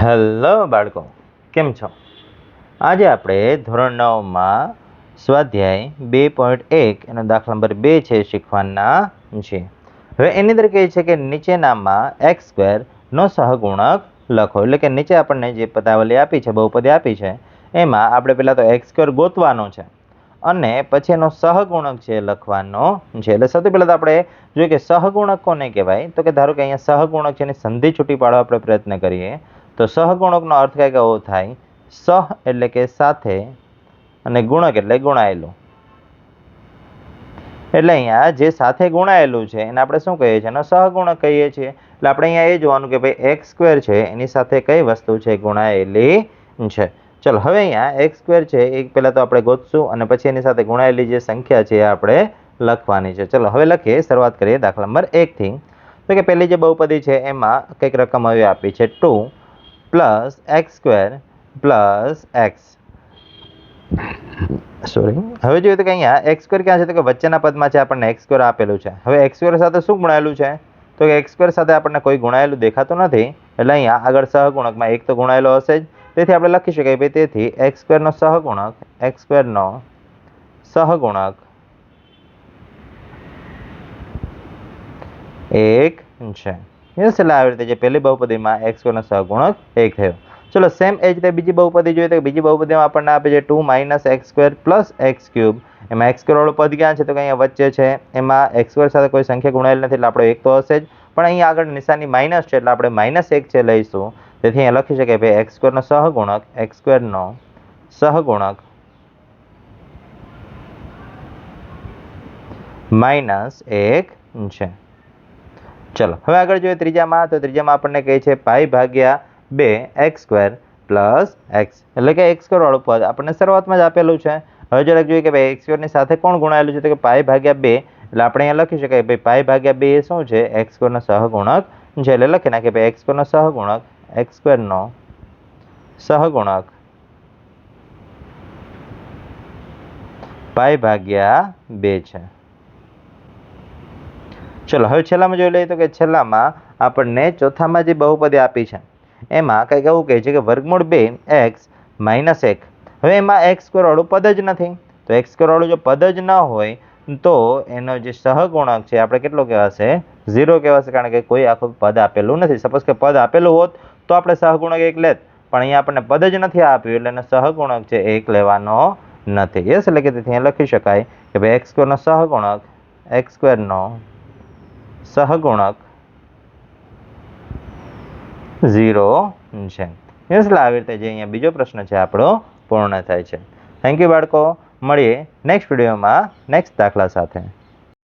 Hello બાળકો, કેમ છો? આજે આપણે ધોરણ નવમાં સ્વાધ્યાય બે પોઈન્ટ એક એનો દાખલા નંબર બે છે શીખવાના છે હવે એની અંદર કહે છે કે નીચેનામાં એક્સ સ્ક્વેરનો સહગુણક લખો. એટલે કે નીચે આપણને જે પદાવલી આપી છે, બહુપદી આપી છે, એમાં આપણે પહેલાં તો એક્સ સ્ક્વેર ગોતવાનો છે અને પછી એનો સહગુણક છે લખવાનો છે. એટલે સૌથી પહેલાં તો આપણે જોઈએ કે સહગુણક કોને કહેવાય? તો કે ધારો કે અહીંયા સહગુણક છે એની સંધિ છૂટી પાડવા આપણે પ્રયત્ન કરીએ. તો સહગુણકનો અર્થ કંઈક એવો થાય, સહ એટલે કે સાથે, અને ગુણક એટલે ગુણાયેલું. એટલે અહીંયા જે સાથે ગુણાયેલું છે, એને આપણે શું કહીએ છીએ? એનો સહગુણક કહીએ છીએ. એટલે આપણે અહીંયા એ જોવાનું કે ભાઈ એક્સ સ્ક્વેર છે, એની સાથે કઈ વસ્તુ છે ગુણાયેલી છે? ચલો, હવે અહીંયા એક્સ સ્ક્વેર છે, એ પહેલાં તો આપણે ગોતશું, અને પછી એની સાથે ગુણાયેલી જે સંખ્યા છે એ આપણે લખવાની છે. ચલો, હવે લખીએ, શરૂઆત કરીએ દાખલા નંબર એકથી તો કે પહેલી જે બહુપદી છે, એમાં કંઈક રકમ આવી આપી છે, two. Plus x square plus x sorry હવે જોઈએ તો કે અહીંયા એક્સ સ્ક્વેર ક્યાં છે? તો કે વચ્ચેના પદમાં છે, આપણને એક્સ સ્ક્વેર આપેલું છે. હવે એક્સ સ્ક્વેર સાથે શું ગુણાયેલું છે? તો કે એક્સ સ્ક્વેર સાથે આપણને કોઈ ગુણાયેલું દેખાતું નથી, એટલે અહીંયા આગળ સહગુણકમાં એક તો ગુણાયેલો હશે જ. તેથી આપણે લખી શકીએ ભાઈ તેથી એક્સ સ્ક્વેરનો સહગુણક એક્સ સ્ક્વેરનો સહગુણક એક છે. યસ એટલે આવી રીતે જે પહેલી બહુપદીમાં એક્સ સ્ક્વેરનો સહગુણક એક થયો. ચલો સેમ એ જ રીતે બીજી બહુપદી જોઈએ તો બીજી બહુપદીમાં આપણને આપે છે two minus x square plus x cube એમાં એક્સ સ્ક્વેર પદ ક્યાં છે? તો કે અહીંયા વચ્ચે છે. એમાં એક્સ સ્ક્વેર સાથે કોઈ સંખ્યા ગુણાયેલ નથી એટલે આપણો એક તો હશે જ. પણ અહીંયા આગળ નિશાની માઇનસ છે એટલે આપણે માઇનસ એક છે લઈશું. તેથી અહીંયા લખી શકીએ ભાઈ એક્સ સ્ક્વેરનો સહગુણક એક્સ સ્ક્વેરનો સહગુણક માઇનસ એક છે. ચલો, હવે આગળ જોઈએ ત્રીજામાં, તો ત્રીજામાં આપણને કહે છે પાઈ ભાગ્યા બે એક્સ સ્ક્વેર પ્લસ એક્સ એટલે કે એક્સ સ્ક્વેરવાળું પદ આપણને શરૂઆતમાં જ આપેલું છે. હવે જરાક જોઈએ કે ભાઈ એક્સ સ્ક્વેરની સાથે કોણ ગુણાયેલું છે, તો કે પાઈ ભાગ્યા બે. એટલે આપણે અહીંયા લખી શકાય ભાઈ પાઈ ભાગ્યા બે એ શું છે? એક્સ સ્ક્વેરનો સહગુણક છે. એટલે લખી નાખીએ ભાઈ એક્સ સ્ક્વેરનો સહગુણક એક્સ સ્ક્વેરનો સહગુણક. પાઈ ભાગ્યા બે છે. ચલો, હવે છેલ્લામાં જોઈ લઈએ તો કે છેલ્લામાં આપણને ચોથામાં જે બહુપદી આપી છે, એમાં કંઈક એવું કહે છે કે વર્ગમૂળ બે એક્સ માઇનસ એક. હવે એમાં એક્સ સ્ક્વેરવાળું પદ જ નથી. તો એક્સ સ્ક્વેરવાળું જો પદ જ ન હોય, તો એનો જે સહગુણક છે, આપણે કેટલો કહેવાશે? ઝીરો કહેવાશે, કારણ કે કોઈ આખું પદ આપેલું નથી. સપોઝ કે પદ આપેલું હોત, તો આપણે સહગુણક એક લેત. પણ અહીંયા આપણને પદ જ નથી આપ્યું, એટલે એનો સહગુણક છે, એક લેવાનો નથી. યસ એટલે કે તેથી અહીંયા લખી શકાય કે ભાઈ એક્સ સ્ક્વેરનો સહગુણક, એક્સ સ્ક્વેરનો સહગુણક ઝીરો છે. એટલે આવી રીતે જે અહીંયા બીજો પ્રશ્ન છે, આપણો પૂર્ણ થાય છે. થેન્ક યુ બાળકો. મળીએ નેક્સ્ટ વિડીયોમાં નેક્સ્ટ દાખલા સાથે.